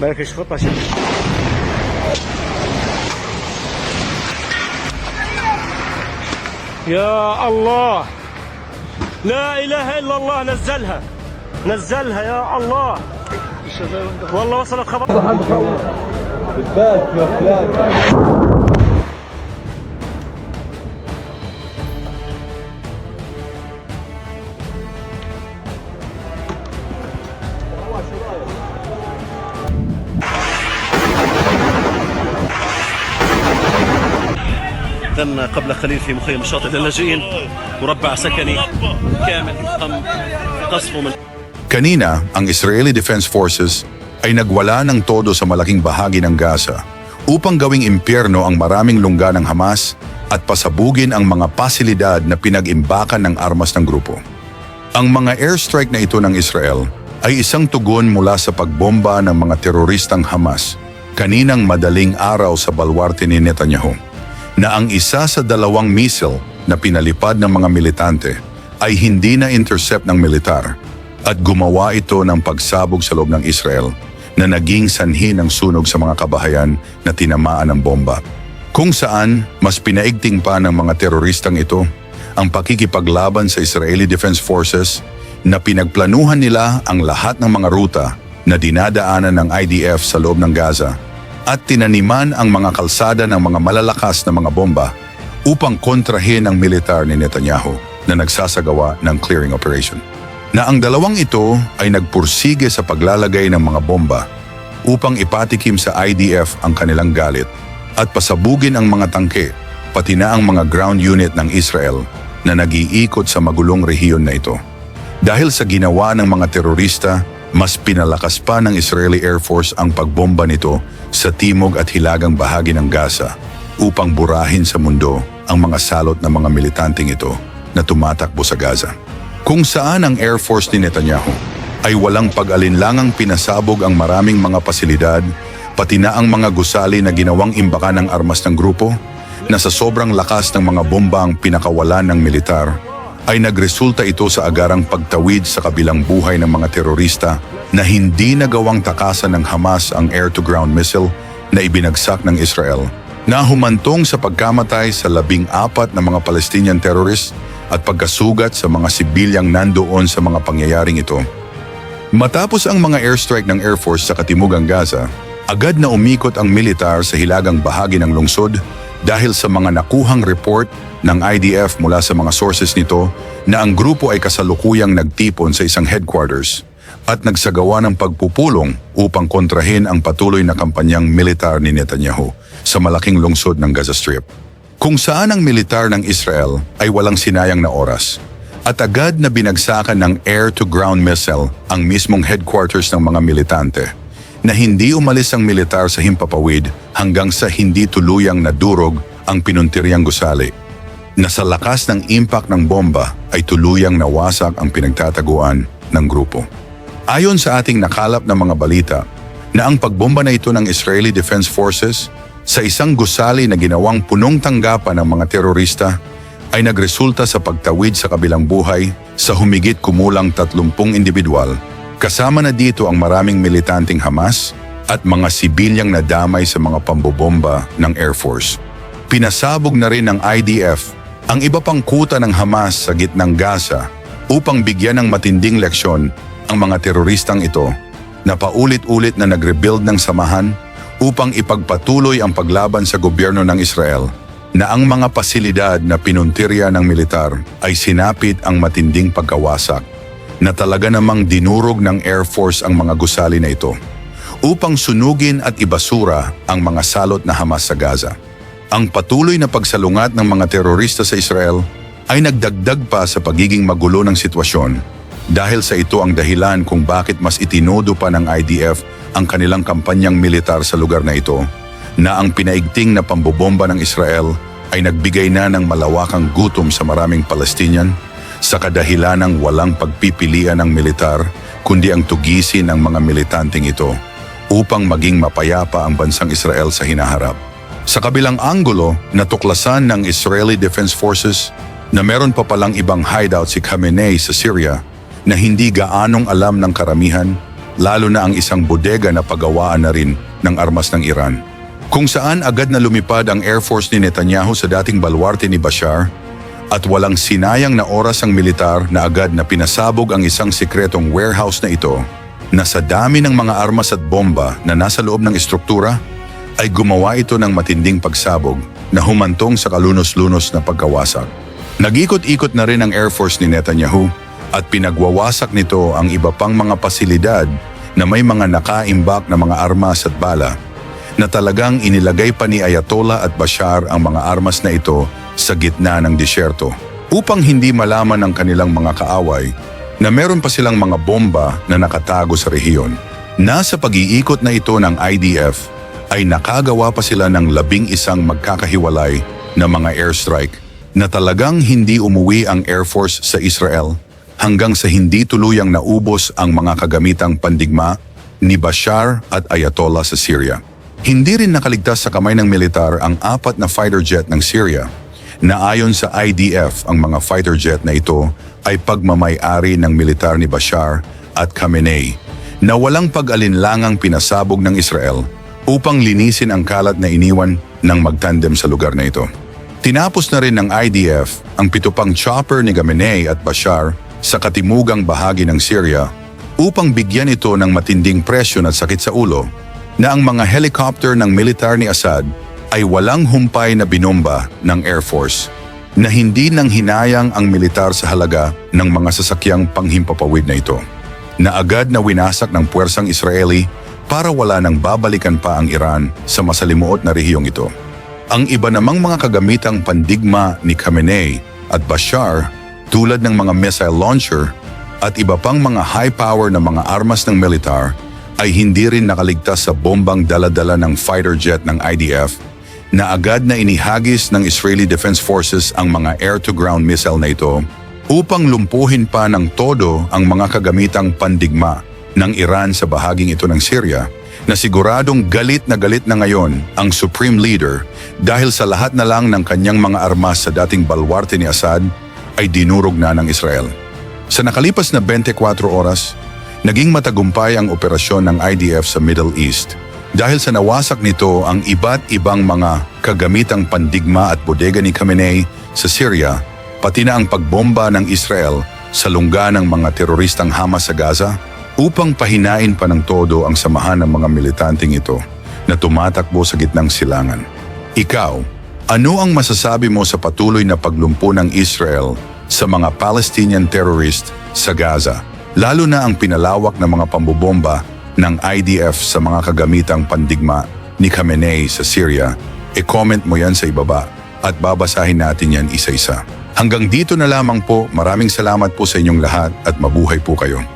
بالك خطة شافت يا الله. لا إله إلا الله نزلها. نزلها يا الله. والله وصلت خبر. يا فلان. تم قبل قليل في مخيم الشاطئ للاجئين مربع سكني كامل تم قصفه من Kanina, ang Israeli Defense Forces ay nagwala ng todo sa malaking bahagi ng Gaza upang gawing impyerno ang maraming lungga ng Hamas at pasabugin ang mga pasilidad na pinag-imbakan ng armas ng grupo. Ang mga airstrike na ito ng Israel ay isang tugon mula sa pagbomba ng mga teroristang Hamas kaninang madaling araw sa balwarte ni Netanyahu na ang isa sa dalawang missile na pinalipad ng mga militante ay hindi na intercept ng militar at gumawa ito ng pagsabog sa loob ng Israel na naging sanhi ng sunog sa mga kabahayan na tinamaan ng bomba. Kung saan, mas pinaigting pa ng mga teroristang ito ang pakikipaglaban sa Israeli Defense Forces na pinagplanuhan nila ang lahat ng mga ruta na dinadaanan ng IDF sa loob ng Gaza at tinaniman ang mga kalsada ng mga malalakas na mga bomba upang kontrahin ang militar ni Netanyahu na nagsasagawa ng clearing operation. Na ang dalawang ito ay nagpursige sa paglalagay ng mga bomba upang ipatikim sa IDF ang kanilang galit at pasabugin ang mga tangke pati na ang mga ground unit ng Israel na nag-iikot sa magulong rehiyon na ito. Dahil sa ginawa ng mga terorista, mas pinalakas pa ng Israeli Air Force ang pagbomba nito sa timog at hilagang bahagi ng Gaza upang burahin sa mundo ang mga salot ng mga militanteng ito na tumatakbo sa Gaza. Kung saan ang Air Force ni Netanyahu ay walang pag-alinlangang pinasabog ang maraming mga pasilidad pati na ang mga gusali na ginawang imbakan ng armas ng grupo na sa sobrang lakas ng mga bomba ang pinakawalan ng militar ay nagresulta ito sa agarang pagtawid sa kabilang buhay ng mga terorista na hindi nagawang takasan ng Hamas ang air-to-ground missile na ibinagsak ng Israel na humantong sa pagkamatay sa labing apat na mga Palestinian terrorists at pagkasugat sa mga sibilyang nandoon sa mga pangyayaring ito. Matapos ang mga airstrike ng Air Force sa katimugang Gaza, agad na umikot ang militar sa hilagang bahagi ng lungsod dahil sa mga nakuhang report ng IDF mula sa mga sources nito na ang grupo ay kasalukuyang nagtipon sa isang headquarters at nagsagawa ng pagpupulong upang kontrahin ang patuloy na kampanyang militar ni Netanyahu sa malaking lungsod ng Gaza Strip. Kung saan ang militar ng Israel ay walang sinayang na oras at agad na binagsakan ng air-to-ground missile ang mismong headquarters ng mga militante na hindi umalis ang militar sa himpapawid hanggang sa hindi tuluyang nadurog ang pinuntiryang gusali na sa lakas ng impact ng bomba ay tuluyang nawasak ang pinagtataguan ng grupo. Ayon sa ating nakalap na mga balita na ang pagbomba na ito ng Israeli Defense Forces sa isang gusali na ginawang punong tanggapan ng mga terorista ay nagresulta sa pagtawid sa kabilang buhay sa humigit kumulang 30 individual kasama na dito ang maraming militanteng Hamas at mga sibilyang nadamay sa mga pambobomba ng Air Force. Pinasabog na rin ng IDF ang iba pang kuta ng Hamas sa gitnang Gaza upang bigyan ng matinding leksyon ang mga teroristang ito na paulit-ulit na nag-rebuild ng samahan upang ipagpatuloy ang paglaban sa gobyerno ng Israel na ang mga pasilidad na pinuntirya ng militar ay sinapit ang matinding pagkawasak na talaga namang dinurog ng Air Force ang mga gusali na ito upang sunugin at ibasura ang mga salot na Hamas sa Gaza. Ang patuloy na pagsalungat ng mga terorista sa Israel ay nagdagdag pa sa pagiging magulo ng sitwasyon dahil sa ito ang dahilan kung bakit mas itinodo pa ng IDF ang kanilang kampanyang militar sa lugar na ito na ang pinaigting na pambobomba ng Israel ay nagbigay na ng malawakang gutom sa maraming Palestinian sa kadahilan ng walang pagpipilian ng militar kundi ang tugisin ng mga militanteng ito upang maging mapayapa ang bansang Israel sa hinaharap. Sa kabilang anggulo, natuklasan ng Israeli Defense Forces na meron pa palang ibang hideout si Khamenei sa Syria na hindi gaanong alam ng karamihan lalo na ang isang bodega na pagawaan na rin ng armas ng Iran. Kung saan agad na lumipad ang Air Force ni Netanyahu sa dating balwarte ni Bashar at walang sinayang na oras ang militar na agad na pinasabog ang isang sikretong warehouse na ito na sa dami ng mga armas at bomba na nasa loob ng estruktura ay gumawa ito ng matinding pagsabog na humantong sa kalunos-lunos na pagkawasak. Nag-ikot-ikot na rin ang Air Force ni Netanyahu at pinagwawasak nito ang iba pang mga pasilidad na may mga nakaimbak na mga armas at bala na talagang inilagay pa ni Ayatollah at Bashar ang mga armas na ito sa gitna ng disyerto upang hindi malaman ng kanilang mga kaaway na meron pa silang mga bomba na nakatago sa rehiyon. Nasa pag-iikot na ito ng IDF ay nakagawa pa sila ng labing isang magkakahiwalay na mga airstrike na talagang hindi umuwi ang Air Force sa Israel hanggang sa hindi tuluyang naubos ang mga kagamitang pandigma ni Bashar at Ayatollah sa Syria. Hindi rin nakaligtas sa kamay ng militar ang apat na fighter jet ng Syria na ayon sa IDF ang mga fighter jet na ito ay pagmamay-ari ng militar ni Bashar at Khamenei na walang pag-alinlangang pinasabog ng Israel upang linisin ang kalat na iniwan ng magtandem sa lugar na ito. Tinapos na rin ng IDF ang pitupang chopper ni Khamenei at Bashar sa katimugang bahagi ng Syria upang bigyan ito ng matinding presyon at sakit sa ulo na ang mga helicopter ng militar ni Assad ay walang humpay na binomba ng Air Force na hindi nang hinayang ang militar sa halaga ng mga sasakyang panghimpapawid na ito na agad na winasak ng puwersang Israeli para wala nang babalikan pa ang Iran sa masalimuot na rehiyong ito. Ang iba namang mga kagamitang pandigma ni Khamenei at Bashar tulad ng mga missile launcher at iba pang mga high-power na mga armas ng militar ay hindi rin nakaligtas sa bombang daladala ng fighter jet ng IDF na agad na inihagis ng Israeli Defense Forces ang mga air-to-ground missile na ito upang lumpuhin pa ng todo ang mga kagamitang pandigma ng Iran sa bahaging ito ng Syria na siguradong galit na galit na ngayon ang Supreme Leader dahil sa lahat na lang ng kanyang mga armas sa dating balwarte ni Assad ay dinurog na ng Israel. Sa nakalipas na 24 oras, naging matagumpay ang operasyon ng IDF sa Middle East dahil sa nawasak nito ang iba't ibang mga kagamitang pandigma at bodega ni Khamenei sa Syria, pati na ang pagbomba ng Israel sa lungga ng mga teroristang Hamas sa Gaza upang pahinain pa ng todo ang samahan ng mga militanteng ito na tumatakbo sa gitnang silangan. Ikaw, ano ang masasabi mo sa patuloy na paglumpo ng Israel sa mga Palestinian terrorist sa Gaza, lalo na ang pinalawak ng mga pambobomba ng IDF sa mga kagamitang pandigma ni Khamenei sa Syria? E-comment mo yan sa ibaba at babasahin natin yan isa-isa. Hanggang dito na lamang po, maraming salamat po sa inyong lahat at mabuhay po kayo.